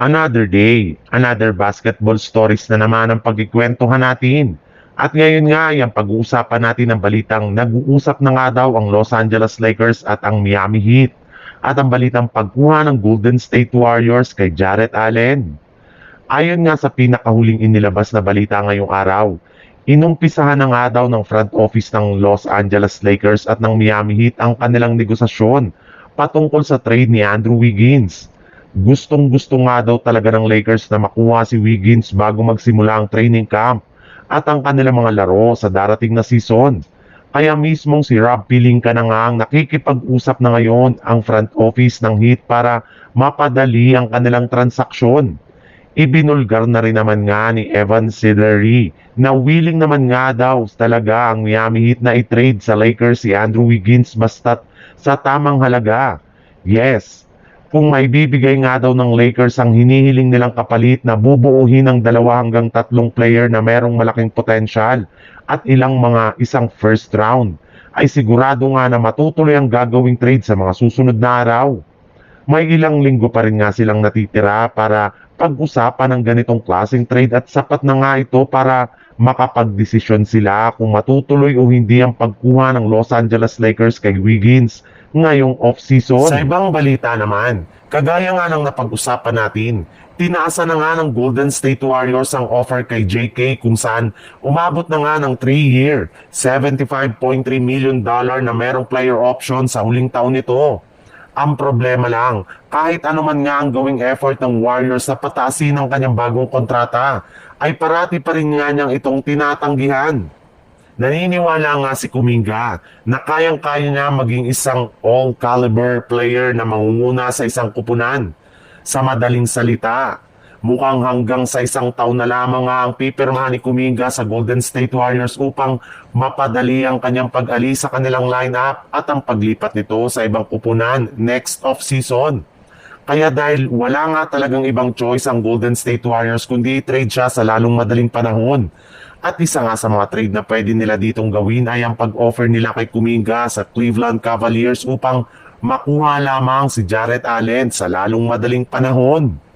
Another day, another basketball stories na naman ang pagkikwentuhan natin. At ngayon nga, yung pag-uusapan natin ng balitang nag-uusap na nga daw ang Los Angeles Lakers at ang Miami Heat. At ang balitang pagkuha ng Golden State Warriors kay Jarrett Allen. Ayon nga sa pinakahuling inilabas na balita ngayong araw, inumpisahan na nga daw ng front office ng Los Angeles Lakers at ng Miami Heat ang kanilang negosasyon patungkol sa trade ni Andrew Wiggins. Gustong gusto nga daw talaga ng Lakers na makuha si Wiggins bago magsimula ang training camp at ang kanilang mga laro sa darating na season. Kaya mismong si Rob Pelinka na nga ang nakikipag-usap na ngayon ang front office ng Heat para mapadali ang kanilang transaksyon. Ibinulgar na rin naman nga ni Evan Sidlery na willing naman nga daw talaga ang Miami Heat na i-trade sa Lakers si Andrew Wiggins basta't sa tamang halaga. Yes, kung may bibigay nga daw ng Lakers ang hinihiling nilang kapalit na bubuuhin ng dalawa hanggang tatlong player na merong malaking potensyal at ilang mga isang first round, ay sigurado nga na matutuloy ang gagawing trade sa mga susunod na araw. May ilang linggo pa rin nga silang natitira para pag-usapan ng ganitong klaseng trade at sapat na nga ito para makapagdesisyon sila kung matutuloy o hindi ang pagkuha ng Los Angeles Lakers kay Wiggins ngayong off-season. Sa ibang balita naman, kagaya nga ng napag-usapan natin, tinaasa na nga ng Golden State Warriors ang offer kay JK kung saan umabot na nga ng 3-year, 75.3 million dollar na merong player option sa huling taon nito. Ang problema lang, kahit ano man nga ang gawing effort ng Warriors na patasin ang kanyang bagong kontrata, ay parati pa rin nga niyang itong tinatanggihan. Naniniwala nga si Kuminga na kayang-kaya niya maging isang all-caliber player na mangunguna sa isang kupunan. Sa madaling salita, mukhang hanggang sa isang taon na lamang nga ang pipirmahan ni Kuminga sa Golden State Warriors upang mapadali ang kanyang pag-alis sa kanilang lineup at ang paglipat nito sa ibang kupunan next off-season. Kaya dahil wala nga talagang ibang choice ang Golden State Warriors kundi trade siya sa lalong madaling panahon. At isa nga sa mga trade na pwede nila ditong gawin ay ang pag-offer nila kay Kuminga sa Cleveland Cavaliers upang makuha lamang si Jarrett Allen sa lalong madaling panahon.